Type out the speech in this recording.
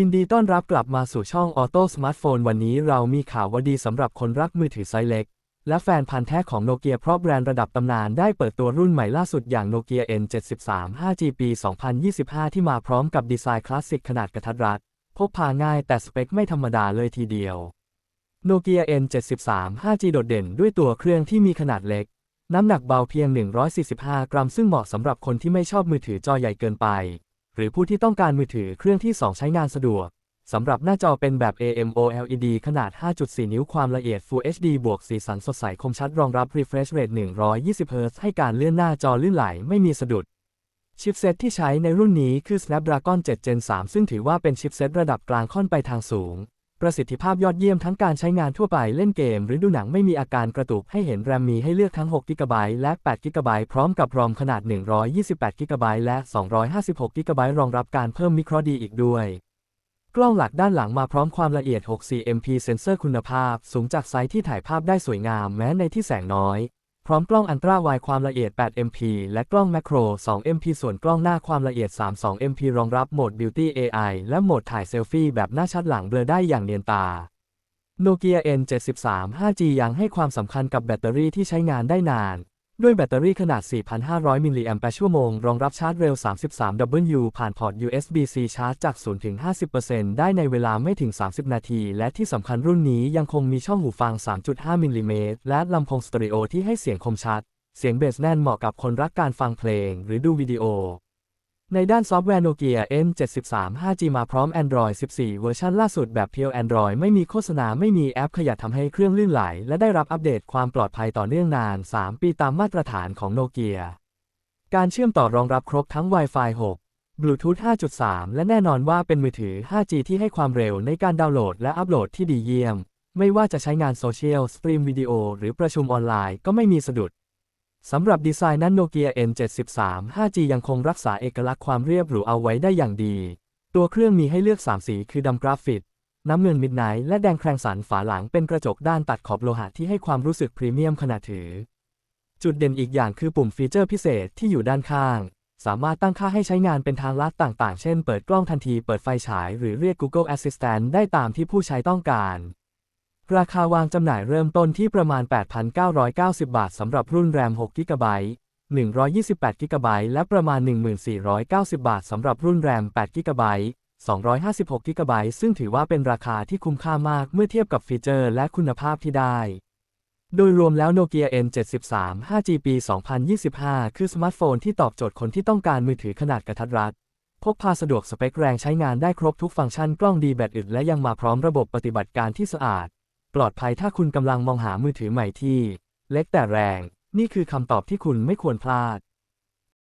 ยินดีต้อนรับกลับมาสู่ช่องออโต้สมาร์ทโฟนวันนี้เรามีข่าววดีสำหรับคนรักมือถือไซส์เล็ก และแฟนพันธ์แท้ของโนเกียเพราะแบรนด์ระดับตำนานได้เปิดตัวรุ่นใหม่ล่าสุดอย่างโนเกีย N73 5G ปี 2025 ที่มาพร้อมกับดีไซน์คลาสสิกขนาดกระทัดรัด พกพาง่ายแต่สเปคไม่ธรรมดาเลยทีเดียวโนเกีย N73 5G โดดเด่นด้วยตัวเครื่องที่มีขนาดเล็ก น้ำหนักเบาเพียง 145 กรัมซึ่งเหมาะสำหรับคนที่ไม่ชอบมือถือจอใหญ่เกินไป หรือผู้ที่ต้องการมือถือเครื่องที่ 2 ใช้งานสะดวก สำหรับหน้าจอเป็นแบบ AMOLED ขนาด 5.4 นิ้วความละเอียด Full HD บวกสีสันสดใสคมชัดรองรับ Refresh Rate 120 Hz ให้การเลื่อนหน้าจอลื่นไหลไม่มีสะดุด ชิปเซตที่ใช้ในรุ่นนี้คือ Snapdragon 7 Gen 3 ซึ่งถือว่าเป็นชิปเซตระดับกลางค่อนไปทางสูง ประสิทธิภาพยอดเยี่ยมทั้งการใช้งานทั่วไปเล่นเกม หรือดูหนังไม่มีอาการกระตุกให้เห็นแรมมีให้เลือกทั้ง6 g b และ8 g b พร้อมกับรอมขนาด 128 g b และ 256 g b รองรับการเพิ่มมิโครดีอีกด้วย กล้องหลักด้านหลังมาพร้อมความละเอียด 64 MP เซนเซอร์คุณภาพ สูงจากไซส์ที่ถ่ายภาพได้สวยงามแม้ในที่แสงน้อย พร้อมกล้องอันตราไวความละเอียด 8 MP และกล้องแมคโคร 2 MP ส่วนกล้องหน้าความละเอียด 32 MP รองรับโหมด Beauty AI และโหมดถ่ายเซลฟี่แบบหน้าชัดหลังเบลอได้อย่างเนียนตา Nokia N73 5G ยังให้ความสำคัญกับแบตเตอรี่ที่ใช้งานได้นาน ด้วยแบตเตอรี่ขนาด 4,500 มิลลิแอมป์ชั่วโมง รองรับชาร์จเร็ว 33W ผ่านพอร์ต USB-C ชาร์จจาก 0 ถึง 50%ได้ในเวลาไม่ถึง 30 นาที และที่สำคัญรุ่นนี้ยังคงมีช่องหูฟัง 3.5 มิลลิเมตร และลำโพงสเตอริโอที่ให้เสียงคมชัด เสียงเบสแน่นเหมาะกับคนรักการฟังเพลง หรือดูวิดีโอ ในด้านซอฟต์แวร์โนเกีย N73 5G มาพร้อม Android 14 เวอร์ชันล่าสุดแบบเพียว Android ไม่มีโฆษณาไม่มีแอปขยับทำให้เครื่องลื่นไหล และได้รับอัปเดตความปลอดภัยต่อเนื่องนาน 3 ปีตามมาตรฐานของโนเกีย การเชื่อมต่อรองรับครบทั้ง Wi-Fi 6 Bluetooth 5.3 และแน่นอนว่าเป็นมือถือ 5G ที่ให้ความเร็วในการดาวน์โหลด และอัปโหลดที่ดีเยี่ยม ไม่ว่าจะใช้งานโซเชียล สตรีมวิดีโอ หรือประชุมออนไลน์ก็ไม่มีสะดุด สำหรับดีไซน์นั้นโนเกีย N73 5G ยังคงรักษาเอกลักษณ์ความเรียบหรูเอาไว้ได้อย่างดี ตัวเครื่องมีให้เลือก 3 สี คือดำกราฟิต น้ำเงินมิดไนท์และแดงแครงสันฝาหลังเป็นกระจกด้านตัดขอบโลหะที่ให้ความรู้สึกพรีเมียมขณะถือ จุดเด่นอีกอย่างคือปุ่มฟีเจอร์พิเศษที่อยู่ด้านข้าง สามารถตั้งค่าให้ใช้งานเป็นทางลัดต่างๆ เช่น เปิดกล้องทันที เปิดไฟฉาย หรือเรียก Google Assistant ได้ตามที่ผู้ใช้ต้องการ ราคาวางจำหน่ายเริ่มต้นที่ประมาณ 8,990 บาทสำหรับรุ่นแรม 6 g b 128 g b และประมาณ 1490 บาทสำหรับรุ่นแรม 8 g b 256 g b ซึ่งถือว่าเป็นราคาที่คุ้มค่ามากเมื่อเทียบกับฟีเจอร์และคุณภาพที่ได้ โดยรวมแล้วโนเกีย N73 5G ปี 2025 คือสมาร์ทโฟนที่ตอบโจทย์คนที่ต้องการมือถือขนาดกระทัดรัด พกพาสะดวกสเปคแรงใช้งานได้ครบทุกฟังก์ชันกล้องดีแบตอึดและยังมาพร้อมระบบปฏิบัติการที่สะอาด ปลอดภัยถ้าคุณกำลังมองหามือถือใหม่ที่ เล็กแต่แรง นี่คือคำตอบที่คุณไม่ควรพลาด